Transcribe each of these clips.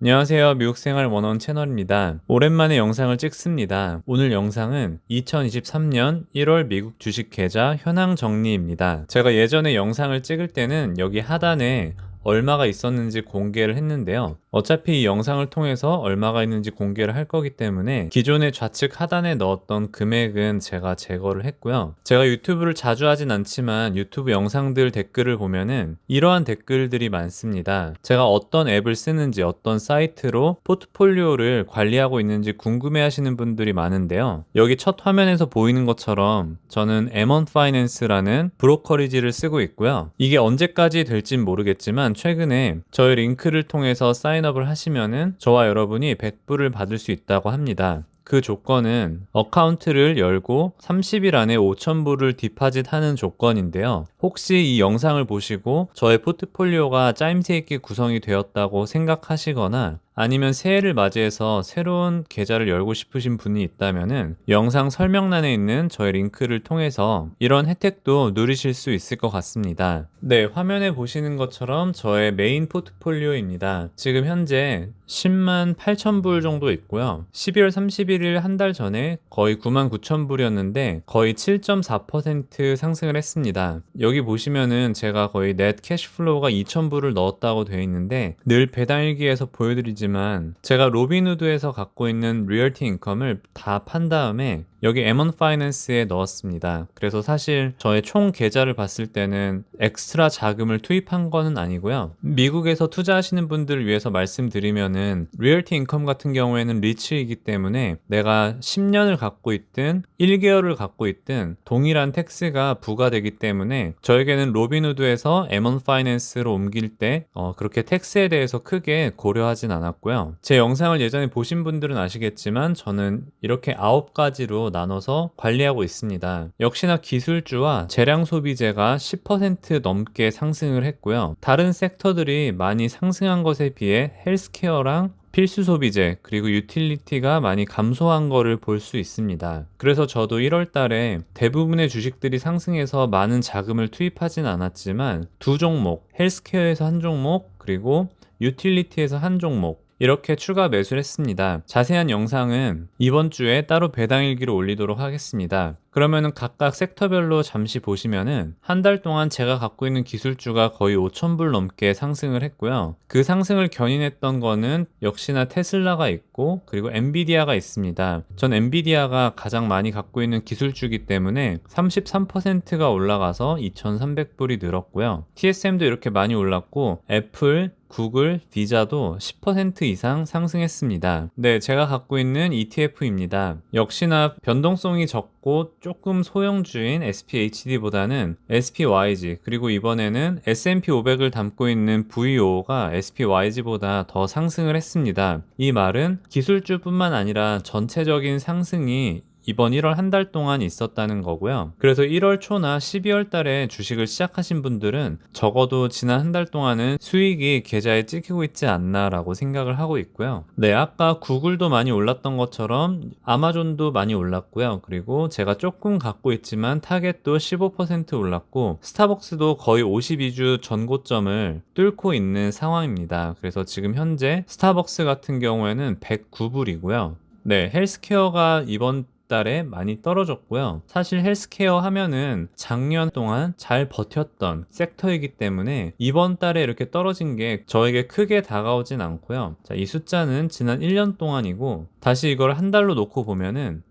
안녕하세요. 미국생활 원원 채널입니다. 오랜만에 영상을 찍습니다. 오늘 영상은 2023년 1월 미국 주식 계좌 현황 정리입니다. 제가 예전에 영상을 찍을 때는 여기 하단에 얼마가 있었는지 공개를 했는데요. 어차피 이 영상을 통해서 얼마가 있는지 공개를 할 거기 때문에 기존의 좌측 하단에 넣었던 금액은 제가 제거를 했고요. 제가 유튜브를 자주 하진 않지만 유튜브 영상들 댓글을 보면은 이러한 댓글들이 많습니다. 제가 어떤 앱을 쓰는지 어떤 사이트로 포트폴리오를 관리하고 있는지 궁금해 하시는 분들이 많은데요. 여기 첫 화면에서 보이는 것처럼 저는 M1 Finance라는 브로커리지를 쓰고 있고요. 이게 언제까지 될진 모르겠지만 최근에 저희 링크를 통해서 사인업을 하시면은 저와 여러분이 100불을 받을 수 있다고 합니다. 그 조건은 어카운트를 열고 30일 안에 5,000불을 디파짓 하는 조건인데요. 혹시 이 영상을 보시고 저의 포트폴리오가 짜임새 있게 구성이 되었다고 생각하시거나 아니면 새해를 맞이해서 새로운 계좌를 열고 싶으신 분이 있다면은 영상 설명란에 있는 저의 링크를 통해서 이런 혜택도 누리실 수 있을 것 같습니다. 네, 화면에 보시는 것처럼 저의 메인 포트폴리오입니다. 지금 현재 10만 8천 불 정도 있고요. 12월 31일 한 달 전에 거의 9만 9천 불이었는데 거의 7.4% 상승을 했습니다. 여기 보시면은 제가 거의 넷 캐시플로우가 2천 불을 넣었다고 되어 있는데 늘 배당일기에서 보여드리지 있지만 제가 로빈후드에서 갖고 있는 리얼티 인컴을 다 판 다음에 여기 M1 파이낸스에 넣었습니다. 그래서 사실 저의 총 계좌를 봤을 때는 엑스트라 자금을 투입한 거는 아니고요. 미국에서 투자하시는 분들을 위해서 말씀드리면은 리얼티 인컴 같은 경우에는 리츠이기 때문에 내가 10년을 갖고 있든 1개월을 갖고 있든 동일한 텍스가 부과되기 때문에 저에게는 로빈후드에서 M1 파이낸스로 옮길 때 어, 그렇게 텍스에 대해서 크게 고려하진 않았고요. 제 영상을 예전에 보신 분들은 아시겠지만 저는 이렇게 9가지로 나눠서 관리하고 있습니다. 역시나 기술주와 재량 소비재가 10% 넘게 상승을 했고요. 다른 섹터들이 많이 상승한 것에 비해 헬스케어랑 필수 소비재 그리고 유틸리티가 많이 감소한 거를 볼 수 있습니다. 그래서 저도 1월 달에 대부분의 주식들이 상승해서 많은 자금을 투입하진 않았지만 두 종목, 헬스케어에서 한 종목 그리고 유틸리티에서 한 종목 이렇게 추가 매수를 했습니다. 자세한 영상은 이번 주에 따로 배당일기로 올리도록 하겠습니다. 그러면은 각각 섹터별로 잠시 보시면은 한 달 동안 제가 갖고 있는 기술주가 거의 5,000불 넘게 상승을 했고요. 그 상승을 견인했던 거는 역시나 테슬라가 있고 그리고 엔비디아가 있습니다. 전 엔비디아가 가장 많이 갖고 있는 기술주기 때문에 33%가 올라가서 2,300불이 늘었고요. TSM도 이렇게 많이 올랐고 애플, 구글, 비자도 10% 이상 상승했습니다. 네, 제가 갖고 있는 ETF입니다. 역시나 변동성이 적고 조금 소형주인 SPHD보다는 SPYG 그리고 이번에는 S&P 500을 담고 있는 VO가 SPYG보다 더 상승을 했습니다. 이 말은 기술주뿐만 아니라 전체적인 상승이 이번 1월 한 달 동안 있었다는 거고요. 그래서 1월 초나 12월 달에 주식을 시작하신 분들은 적어도 지난 한 달 동안은 수익이 계좌에 찍히고 있지 않나라고 생각을 하고 있고요. 네, 아까 구글도 많이 올랐던 것처럼 아마존도 많이 올랐고요. 그리고 제가 조금 갖고 있지만 타겟도 15% 올랐고 스타벅스도 거의 52주 전고점을 뚫고 있는 상황입니다. 그래서 지금 현재 스타벅스 같은 경우에는 109불이고요. 네, 헬스케어가 이번 달에 많이 떨어졌고요. 사실 헬스케어 하면은 작년 동안 잘 버텼던 섹터이기 때문에 이번 달에 이렇게 떨어진 게 저에게 크게 다가오진 않고요. 자, 이 숫자는 지난 1년 동안이고 다시 이걸 한 달로 놓고 보면은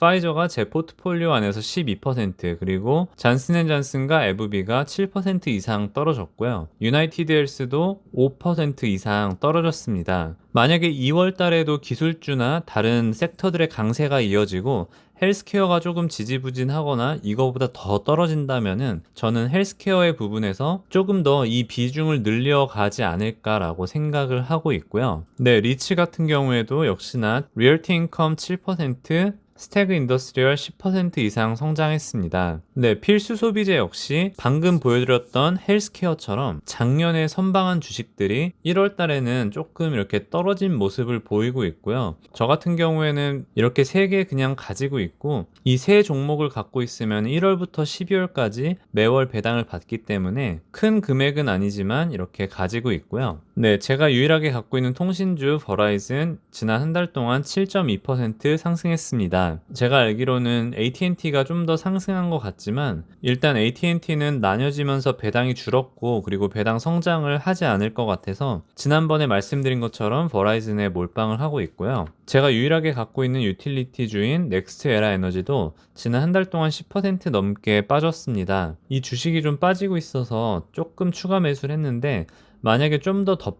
파이저가 제 포트폴리오 안에서 12% 그리고 잔슨앤잔슨과 에브비가 7% 이상 떨어졌고요. 유나이티드 헬스도 5% 이상 떨어졌습니다. 만약에 2월 달에도 기술주나 다른 섹터들의 강세가 이어지고 헬스케어가 조금 지지부진하거나 이거보다 더 떨어진다면은 저는 헬스케어의 부분에서 조금 더 이 비중을 늘려가지 않을까라고 생각을 하고 있고요. 네, 리치 같은 경우에도 역시나 리얼티 인컴 7%, 스태그 인더스트리얼 10% 이상 성장했습니다. 네, 필수 소비재 역시 방금 보여드렸던 헬스케어처럼 작년에 선방한 주식들이 1월 달에는 조금 이렇게 떨어진 모습을 보이고 있고요. 저 같은 경우에는 이렇게 3개 그냥 가지고 있고 이 세 종목을 갖고 있으면 1월부터 12월까지 매월 배당을 받기 때문에 큰 금액은 아니지만 이렇게 가지고 있고요. 네, 제가 유일하게 갖고 있는 통신주 버라이즌 지난 한 달 동안 7.2% 상승했습니다. 제가 알기로는 AT&T가 좀 더 상승한 것 같지만 일단 AT&T는 나뉘어지면서 배당이 줄었고 그리고 배당 성장을 하지 않을 것 같아서 지난번에 말씀드린 것처럼 버라이즌에 몰빵을 하고 있고요. 제가 유일하게 갖고 있는 유틸리티 주인 넥스트 에라 에너지도 지난 한 달 동안 10% 넘게 빠졌습니다. 이 주식이 좀 빠지고 있어서 조금 추가 매수를 했는데 만약에 좀더더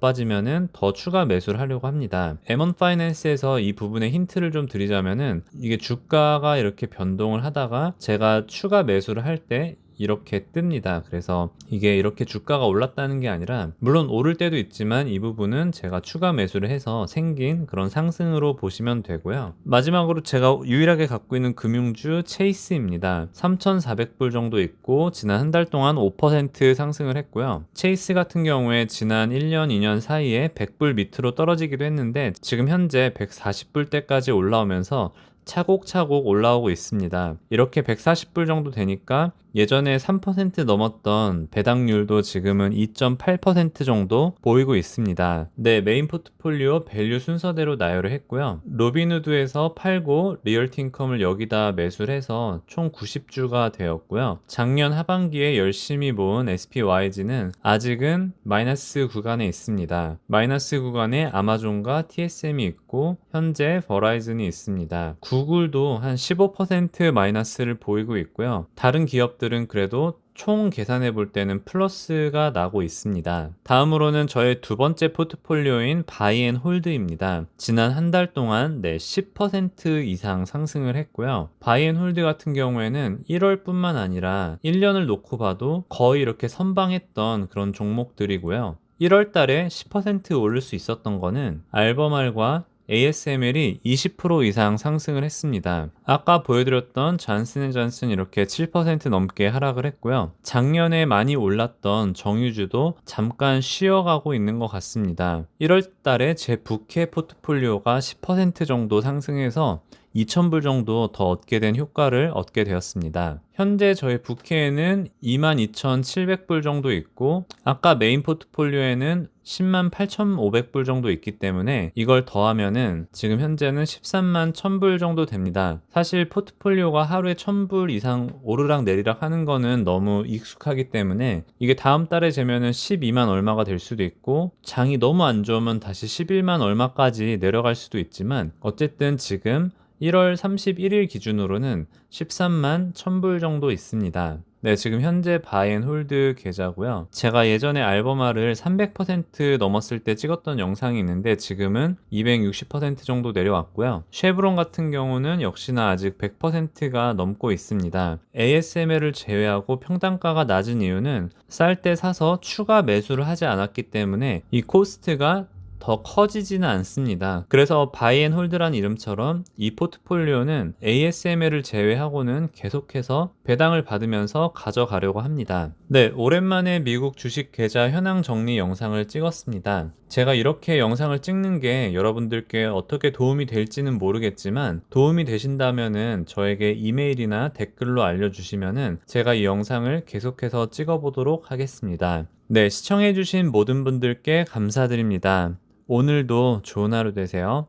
추가 매수를 하려고 합니다. M1 파이낸스에서 이 부분에 힌트를 좀 드리자면은 이게 주가가 이렇게 변동을 하다가 제가 추가 매수를 할 때 이렇게 뜹니다. 그래서 이게 이렇게 주가가 올랐다는 게 아니라 물론 오를 때도 있지만 이 부분은 제가 추가 매수를 해서 생긴 그런 상승으로 보시면 되고요. 마지막으로 제가 유일하게 갖고 있는 금융주 체이스입니다. 3,400불 정도 있고 지난 한 달 동안 5% 상승을 했고요. 체이스 같은 경우에 지난 1년, 2년 사이에 100불 밑으로 떨어지기도 했는데 지금 현재 140불대까지 올라오면서 차곡차곡 올라오고 있습니다. 이렇게 140불 정도 되니까 예전에 3% 넘었던 배당률도 지금은 2.8% 정도 보이고 있습니다. 네, 메인 포트폴리오 밸류 순서대로 나열을 했고요. 로비누드에서 팔고 리얼틴컴을 여기다 매수를 해서 총 90주가 되었고요. 작년 하반기에 열심히 모은 SPYG는 아직은 마이너스 구간에 있습니다. 마이너스 구간에 아마존과 TSM이 있고 현재 버라이즌이 있습니다. 구글도 한 15% 마이너스를 보이고 있고요. 다른 기업들은 그래도 총 계산해 볼 때는 플러스가 나고 있습니다. 다음으로는 저의 두 번째 포트폴리오인 바이앤 홀드입니다. 지난 한 달 동안 네, 10% 이상 상승을 했고요. 바이앤 홀드 같은 경우에는 1월뿐만 아니라 1년을 놓고 봐도 거의 이렇게 선방했던 그런 종목들이고요. 1월 달에 10% 오를 수 있었던 거는 알버말과 ASML이 20% 이상 상승을 했습니다. 아까 보여드렸던 잔슨앤잔슨 이렇게 7% 넘게 하락을 했고요. 작년에 많이 올랐던 정유주도 잠깐 쉬어가고 있는 것 같습니다. 1월 달에 제 부캐 포트폴리오가 10% 정도 상승해서 2,000불 정도 더 얻게 된 효과를 얻게 되었습니다. 현재 저희 부캐에는 22,700불 정도 있고 아까 메인 포트폴리오에는 10만 8,500불 정도 있기 때문에 이걸 더하면은 지금 현재는 13만 1000불 정도 됩니다. 사실 포트폴리오가 하루에 1000불 이상 오르락 내리락 하는 거는 너무 익숙하기 때문에 이게 다음 달에 재면은 12만 얼마가 될 수도 있고 장이 너무 안 좋으면 다시 11만 얼마까지 내려갈 수도 있지만 어쨌든 지금 1월 31일 기준으로는 13만 1000불 정도 있습니다. 네, 지금 현재 바앤홀드 계좌고요. 제가 예전에 알버마를 300% 넘었을 때 찍었던 영상이 있는데 지금은 260% 정도 내려왔고요. 쉐브론 같은 경우는 역시나 아직 100%가 넘고 있습니다. ASML을 제외하고 평단가가 낮은 이유는 쌀 때 사서 추가 매수를 하지 않았기 때문에 이 코스트가 더 커지지는 않습니다. 그래서 바이앤 홀드란 이름처럼 이 포트폴리오는 ASML을 제외하고는 계속해서 배당을 받으면서 가져가려고 합니다. 네, 오랜만에 미국 주식 계좌 현황 정리 영상을 찍었습니다. 제가 이렇게 영상을 찍는 게 여러분들께 어떻게 도움이 될지는 모르겠지만 도움이 되신다면은 저에게 이메일이나 댓글로 알려주시면은 제가 이 영상을 계속해서 찍어보도록 하겠습니다. 네, 시청해주신 모든 분들께 감사드립니다. 오늘도 좋은 하루 되세요.